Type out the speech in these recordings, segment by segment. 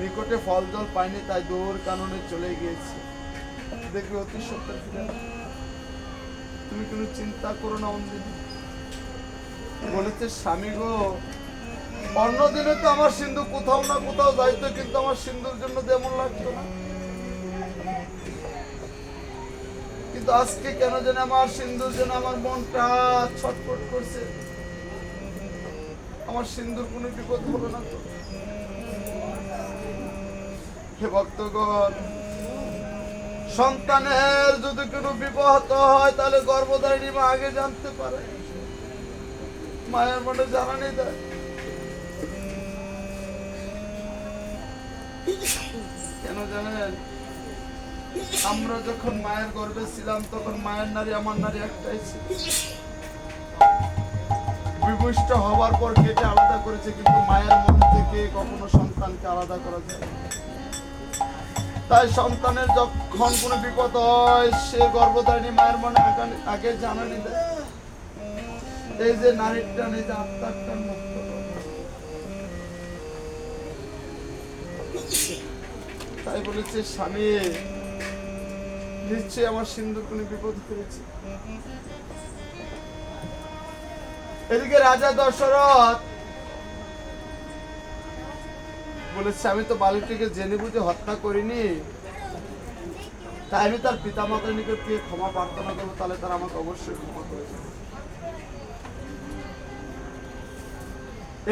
নিকটে ফল জল পাইনি, তাই দৌড় কাননে চলে গিয়েছে। দেখবে অতি সত্তর ফিরে তুমি কোনো চিন্তা করো না, অঞ্জলি। বলেছে, স্বামী গো অন্যদিনে তো আমার সিন্ধু কোথাও না কোথাও যাইতো, কিন্তু আমার সিন্ধুর জন্য তেমন লাগতো না। কিন্তু আজকে কেন যেন আমার সিন্ধুর যেন আমার মনটা ছটফট করছে। আমার সিন্ধুর কোনো বিপদ হলো না তো। ভক্তগণ, সন্তানের যদি কোনো বিপদ হয়, তাহলে গর্ভধারিণী মা আগে জানতে পারে। মায়ের মনে জানানি দেয়। কেন জানেন? আমরা যখন মায়ের গর্ভে ছিলাম, তখন মায়ের নারী, আমার নারী একটাই ছিল। বিভূষ্ট হওয়ার পর কেটে আলাদা করেছে, কিন্তু মায়ের মন থেকে কখনো সন্তানকে আলাদা করা যায়। তাই সন্তানের যখন কোনো বিপদ হয়, সে গর্ভধারিণী মায়ের মনে আগে- জানানি দেয় এই যে নারীর টান যে আত্মার টান তাই বলেছে, স্বামী, নিশ্চয়ই আমার সিন্ধুর কোনো বিপদ করেছে এদিকে রাজা দশরথ বলেছে, আমি তো বালিটিকে জেনে বুঝে হত্যা করিনি। তাই আমি তার পিতা মাতার নিকট গিয়ে ক্ষমা প্রার্থনা করব, তাহলে তারা আমাকে অবশ্যই ক্ষমা করে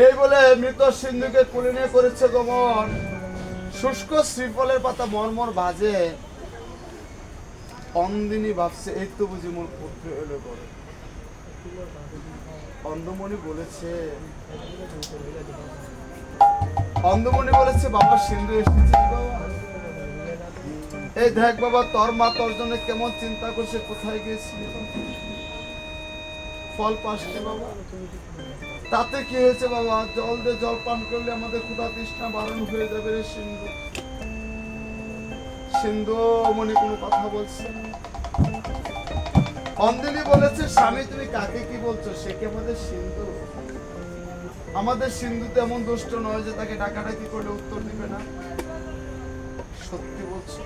এই বলে মৃত সিন্ধুকে কুলে নিয়ে করেছে গমন। শুষ্ক শ্রীফলের পাতা মর্মর বাজে অন্দিনী ভাবছে, এই তো বুঝি মোর পুত্র এলো করে অন্ধমণি বলেছে অন্ধমণি বলেছে, বাবা, সিন্ধু এসেছিস বাবা এই দেখ বাবা, তোর মা তোর জন্য কেমন চিন্তা করছে, কোথায় গেছিলি ফল পাসনি বাবা। তাতে কি হয়েছে বাবা? জল দিয়ে জল পান করলে আমাদের ক্ষুধা তৃষ্ণা বারণ হয়ে যাবে রে সিন্ধু। সিন্ধু মনে কোনো কথা বলছে। অঞ্জলি বলেছে, স্বামী, তুমি কাকে কি বলছো? সে কি আমাদের সিন্ধু? আমাদের সিন্ধু তেমন দুষ্ট নয় যে তাকে ডাকাডাকি করলে উত্তর দিবে না। সত্যি বলছো।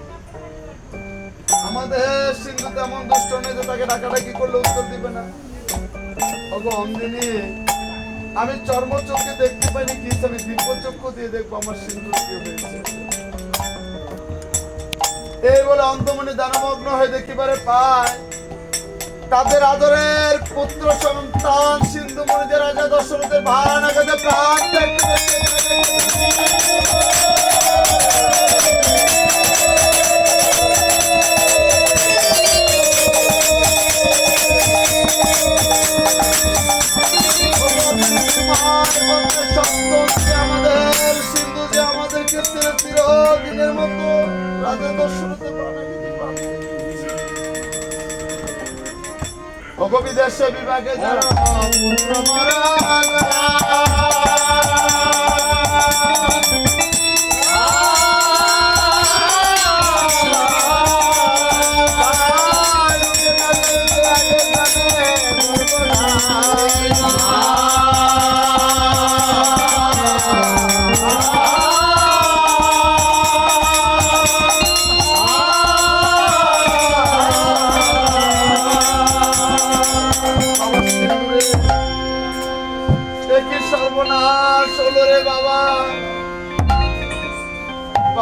আমাদের সিন্ধু তেমন দুষ্ট নয় যে তাকে ডাকাডাকি করলে উত্তর দিবে না। ওগো অঞ্জলি আমি চর্ম চোখে দেখতে পাইনি, কি আমি দিব্য চক্ষু দিয়ে দেখব আমার সিন্ধু কি হয়েছে? এই বলে অন্তমণি দানমগ্ন হয়ে দেখতে পারে পায়। তাদের আদরের পুত্র সন্তান সিন্ধু মনিদের রাজা দশরথের ভাড়া কাছে প্রাণ ওগো বিদেশে বিভাগে যারা পুত্র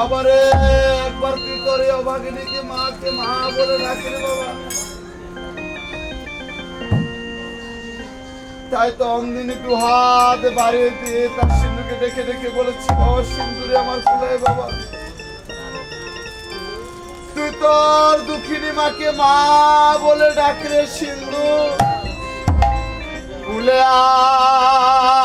বাবারে, একবার কি করে অভাগিনীকে মাকে মা বলে ডাকে রে বাবা। তাই তো অন্দিনী দু হাত বাড়িয়ে দিয়ে তার সিন্ধুকে দেখে দেখে বলেছি বাবা সিন্ধুরে আমার কুলায় বাবা। তুই তোর দুঃখিনী মাকে মা বলে ডাকে সিন্ধু। ভুলে আয়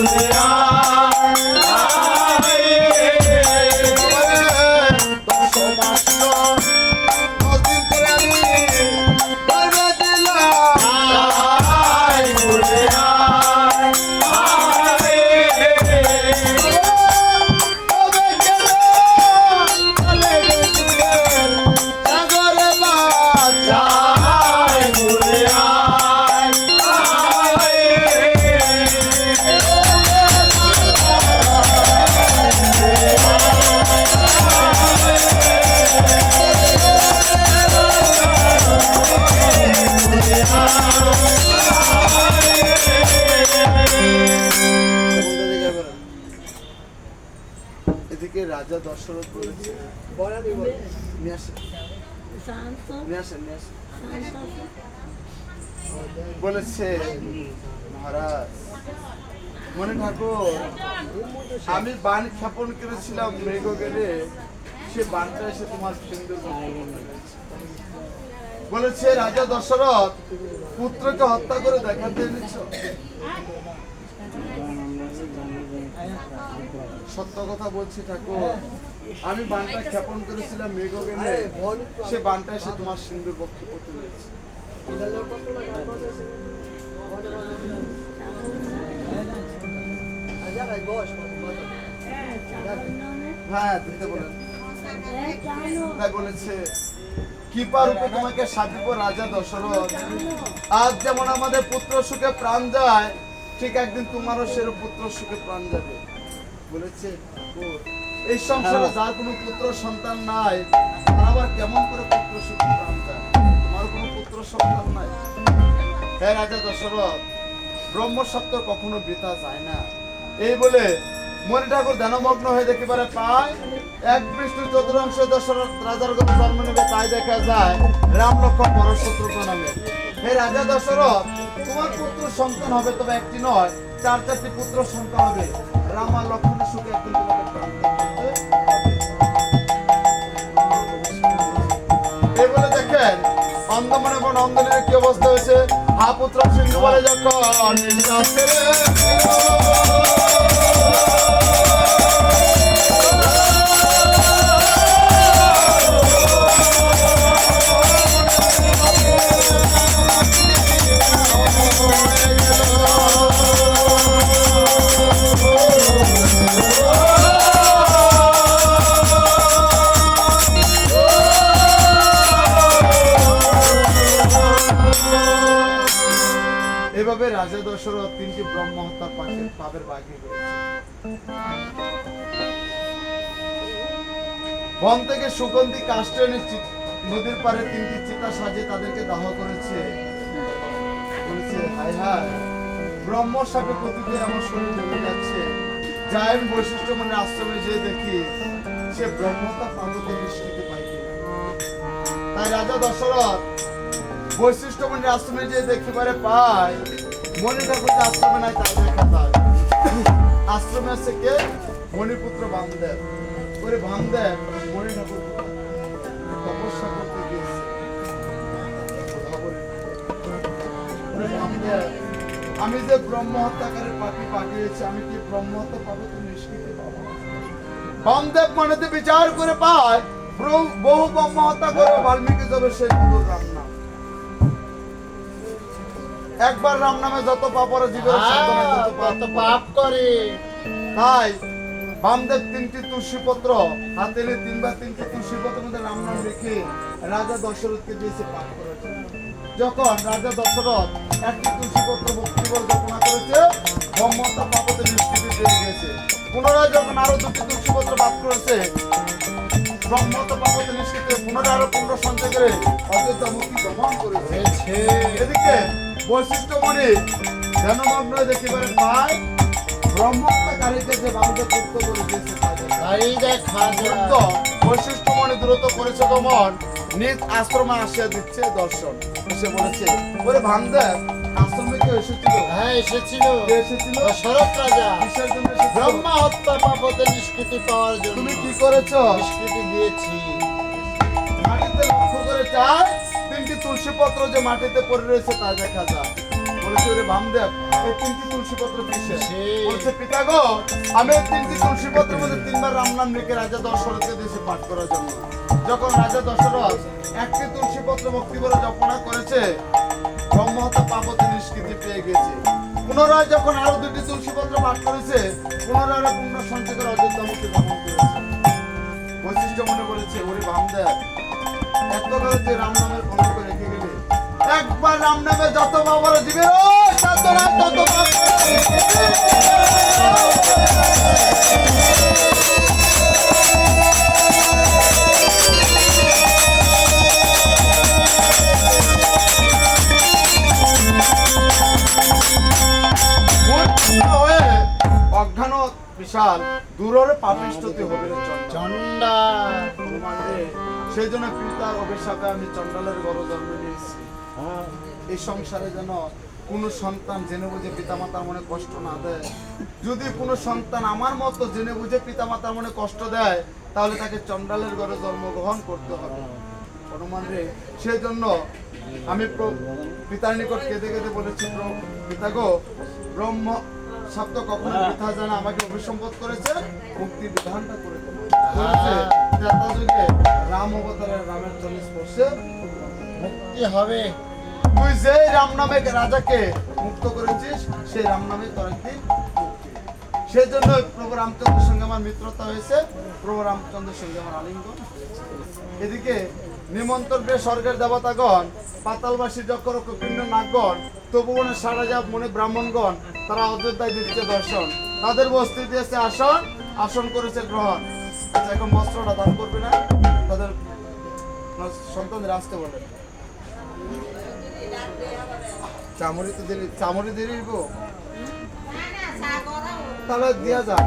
এদিকে বলেছে নিয়ে আসেন নিয়ে আসেন নিয়ে আসেন বলেছে মহারাজ মনে ঠাকুর আমি বান ক্ষেপণ করেছিলাম মেঘ গেলে সে বানটা এসে তোমার গেছে। বলেছে রাজা দশরথ পুত্রকে হত্যা করে দেখাতে এনেছ সত্য কথা বলছি ঠাকুর। আমি বানটা ক্ষেপণ করেছিলাম মেঘ গেলে সে বানটা এসে তোমার সিন্ধুর পক্ষে পড়তে পেরেছে হ্যাঁ বলেন তাই বলেছে কিপা রূপে তোমাকে সাজিব রাজা দশরথ। আজ যেমন আমাদের পুত্র সুখে প্রাণ যায় ঠিক একদিন তোমারও সেরূপ পুত্র সুখে প্রাণ যাবে। বলেছে ও, এই সংসারে যার কোনো পুত্র সন্তান নাই তার আবার কেমন করে পুত্র যায় তোমার কোনো পুত্র সন্তান নাই? হ্যাঁ রাজা দশরথ ব্রহ্মসত্য কখনো বৃথা যায় না। এই বলে মণি ঠাকুর ধ্যানমগ্ন হয়ে দেখতে পারে পায় এক বিষ্ণু চতুর্থ দশরথ রাজার ঘরে জন্ম নেবে তাই দেখা যায় রাম লক্ষ্মণ পরশত্রু নামে। হে রাজা দশরথ তোমার পুত্র সন্তান হবে তবে একটি নয় চার চারটি পুত্র সন্তান হবে। রাম আর লক্ষ্মণের সুখে একদিন তোমাকে অন্ধমনে এবং অন্ধনের কি অবস্থা হয়েছে? হা পুত্র সিন্ধু বলে যখন রাজা দশরথ তিনটি ব্রহ্ম হত্যা পাকে পাপের বাকি বন থেকে সুগন্ধি কাষ্ঠ এনে নদীর পারে তিনটি চিতা সাজে তাদেরকে দাহ করেছে। ব্রহ্ম সাপে আমার শরীর যাচ্ছে। বৈশিষ্ট্য মানে আশ্রমে যেয়ে দেখি, সে ব্রহ্মতা পাই তাই রাজা দশরথ বৈশিষ্ট্য মানে আশ্রমে যেয়ে দেখতে পারে পায় ঠাকুর যে আশ্রমে নাই আশ্রমে কে? মণিপুত্র বামদেব। ওরে বামদেব তপস্যা করতে গিয়েছে। আমি যে ব্রহ্ম হত্যাকারের পাপি পাঠিয়েছি, আমি কি ব্রহ্ম হত্যা পাবো তো নিষ্কৃতি পাবো বামদেব মানেতে বিচার করে পায় বহু ব্রহ্ম হত্যা করে বাল্মীকি যাবে রাম নাম একবার রাম নামে যত পাপ ওরা জীবের সাধনে তত পাপ করে। তাই বামদেব তিনটি তুলসী পত্র হাতে নিয়ে তিনবার তিনটি তুলসী পত্র মধ্যে রাম নাম রেখে রাজা দশরথকে দিয়েছে পাঠ করার যখন রাজা দশরথ একটি তুলসী পত্র ভক্তি ঘোষণা করেছে ব্রহ্মতা পাপতে নিষ্কৃতি পেয়ে গেছে পুনরায় যখন আরও দুটি তুলসী পত্র পাঠ করেছে ব্রহ্মতা পাপতে নিষ্কৃতি পুনরায় আরও পুণ্য সঞ্চয় করে অযোধ্যা মুক্তি দমন করেছে। হয়েছে। এদিকে বৈশিষ্ট্য মনে ধ্যানমগ্ন দেখিবারে পায়। ব্রহ্মত্যাকারীকে যে বামকে যুক্ত করে দিয়েছে বৈশিষ্ট্য মনে দ্রুত করেছে দমন নিজ আশ্রমে আসিয়া দিচ্ছে দর্শন। সে বলেছে ওরে ভামদেব আশ্রমে কেউ এসেছিল? হ্যাঁ এসেছিল। দশরথ রাজা। কিসের জন্য ব্রহ্মা হত্যা পাপতে নিষ্কৃতি পাওয়ার জন্য। তুমি কি করেছ? নিষ্কৃতি দিয়েছি। লক্ষ্য করে চার তুলসী পত্র যে মাটিতে পড়ে রয়েছে তা দেখা যায়। বলেছে ওরে বামদেব এই তিনটি তুলসী পত্র বলছে পিতা গো আমি এই তিনটি তুলসী পত্রের মধ্যে তিনবার রাম নাম লিখে রাজা দশরথকে পাঠ করার জন্য। যখন রাজা দশরথ একটি তুলসী পত্র ভক্তি করে জপনা করেছে ব্রহ্মহত্যা পাপতে নিষ্কৃতি পেয়ে গেছে। পুনরায় যখন আরও দুটি তুলসী পত্র পাঠ করেছে পুনরায় আরও পুণ্য সঞ্চয় অযোধ্যা মুক্তি দমন করেছে। বৈশিষ্ট্য মনে বলেছে ওরে বামদেব এত তুই রাম নামের রেখে গেলে একবার নামে যত বাবার দিবে ও তত অজ্ঞান বিশাল দূরের হবে চন্ডা সেই জন্য পিতার অভিশাপে আমি চন্ডালের গড় জন্ম নিয়েছি। এই সংসারে যেন কোনো সন্তান জেনে বুঝে পিতামাতার মনে কষ্ট না দেয়। যদি কোনো সন্তান আমার মতো জেনে বুঝে পিতামাতার মনে কষ্ট দেয় তাহলে তাকে চন্ডালের ঘরে জন্মগ্রহণ করতে হবে। হনুমান রে সেই জন্য আমি পিতার নিকট কেঁদে কেঁদে বলেছি পিতা গো ব্রহ্ম শব্দ কখনো বৃথা জানা আমাকে অভিসম্বোধ করেছে? মুক্তি বিধানটা করে যুগে রাম অবতারের রামের চল্লিশ স্পর্শে মুক্তি হবে। তুই যে রাম নামে রাজাকে মুক্ত করেছিস, সেই রাম নামে তোর একদিন সেই জন্য প্রভু রামচন্দ্রের সঙ্গে আমার মিত্রতা হয়েছে। প্রভু রামচন্দ্রের সঙ্গে আমার আলিঙ্গন। এদিকে নিমন্ত্রণে স্বর্গের দেবতাগণ, পাতালবাসী যক্ষরক ভিন্ন নাগগণ তবুবনে সারা যা মনে ব্রাহ্মণগণ, তারা অযোধ্যায় দিচ্ছে দর্শন। তাদের বস্তি দিয়েছে আসন আসন করেছে গ্রহণ। আচ্ছা এখন বস্ত্রটা দান করবে না? তাদের সন্তানদের আসতে বলে চামড়ি তো দিলি চামড়ি দিয়ে দিব। তাহলে দিয়া যাক।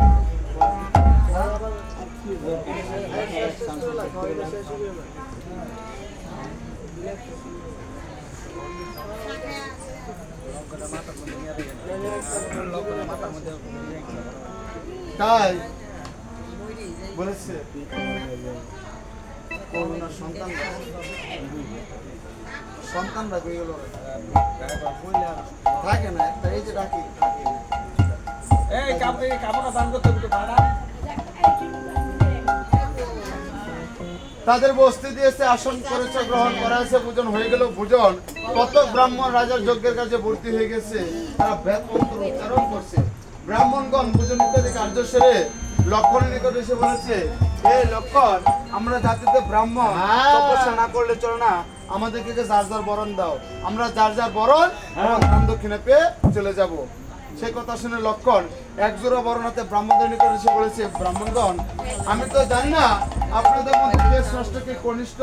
তাই বলেছে। করোনা সন্তান। সন্তান রাখবে গেল থাকে না একটা এই যে ডাকি। এই কাপড় কাপড়টা দান করতে হবে ভাড়া তাদের বস্তি দিয়েছে আসন করেছে গ্রহণ করা হয়েছে পূজন হয়ে গেল পূজন। কত ব্রাহ্মণ রাজার যজ্ঞের কাছে ভর্তি হয়ে গেছে। তারা বেদ মন্ত্র উচ্চারণ করছে। ব্রাহ্মণগণ পূজন ইত্যাদি কার্য সেরে লক্ষণের নিকট এসে বলেছে এ লক্ষণ আমরা জাতিতে ব্রাহ্মণ হ্যাঁ। তপস্যা না করলে চলে না। আমাদেরকে যে যার যার বরণ দাও। আমরা যার যার বরণ এবং দান দক্ষিণে পেয়ে চলে যাব। সেই কথা শুনে লক্ষণ একজোড়া বরণাতে ব্রাহ্মণদের নিকট এসে বলেছে ব্রাহ্মণগণ আমি তো জানি না আপনাদের মধ্যে কে কনিষ্ঠ।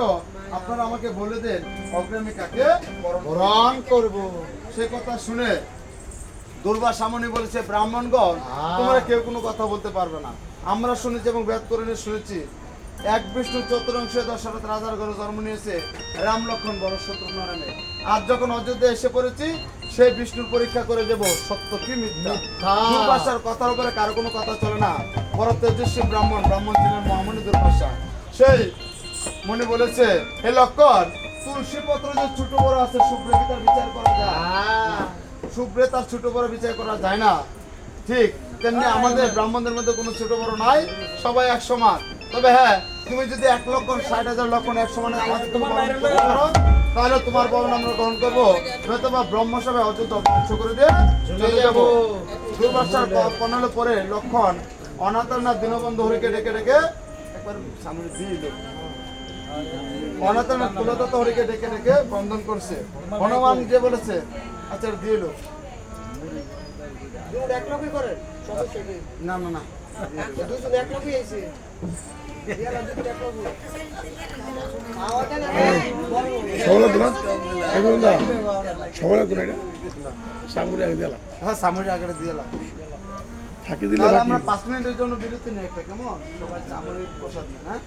আপনারা আমাকে বলে দেন অগ্রামী কাকে বরণ করব। বরণ সেই কথা শুনে দুর্বা সামনে বলেছে ব্রাহ্মণগণ তোমরা কেউ কোনো কথা বলতে পারবে না। আমরা শুনেছি এবং বেদ করে শুনেছি এক বিষ্ণু চতুরংশে দশরথ রাজার ঘরে জন্ম নিয়েছে। রাম লক্ষণ বড় শত্রুঘ্ন নামে আজ যখন অযোধ্যা এসে পড়েছি সেই বিষ্ণুর পরীক্ষা করে দেব সত্য কি মিথ্যা। দুর্বাসার কথার উপরে কারও কোনো কথা চলে না। বড় তেজস্বী ব্রাহ্মণ ব্রাহ্মণ ছিলেন মহামণি দুর্বাসা সেই মনে বলেছে হে লক্ষণ তুলসী পত্র যে ছোট বড় আছে সুপ্রেমিতার বিচার করা যায়। হ্যাঁ। শুভ্রে তার ছোট বড় বিচার করা যায় না। ঠিক তেমনি আমাদের ব্রাহ্মণদের মধ্যে কোনো ছোট বড় নাই সবাই এক সমান। তবে হ্যাঁ তুমি যদি এক লক্ষ ষাট হাজার লক্ষ এক সমানে আমাদের তুমি বরণ তাহলে তোমার বরণ আমরা গ্রহণ করব। তোমার ব্রহ্মসভায় অযোধ্যা ধ্বংস করে দিয়ে চলে যাব। দুর্বাসার পনেরো পরে লক্ষণ অনাথনাথ দীনবন্ধু হরিকে ডেকে ডেকে একবার সামনে দিয়ে দিল। অনাথনাথ কুলদত্ত হরিকে ডেকে ডেকে বন্ধন করছে। হনুমান যে বলেছে আচ্ছা দিয়ে এক লোকই করেন না না না। দুজন এক লোকই আইছে ইয়ালা দুজন এক লোকই আওয়াজটা না? বড় সবলা তো না? এখন দা সবলা তো না এটা? সামনে আগে দিলাম। হ্যাঁ সামনে আগে দিয়ে থাকি দিলে আমরা পাঁচ মিনিটের জন্য বিরতি নেই একটা কেমন? সবাই চামড়ির প্রসাদ হ্যাঁ?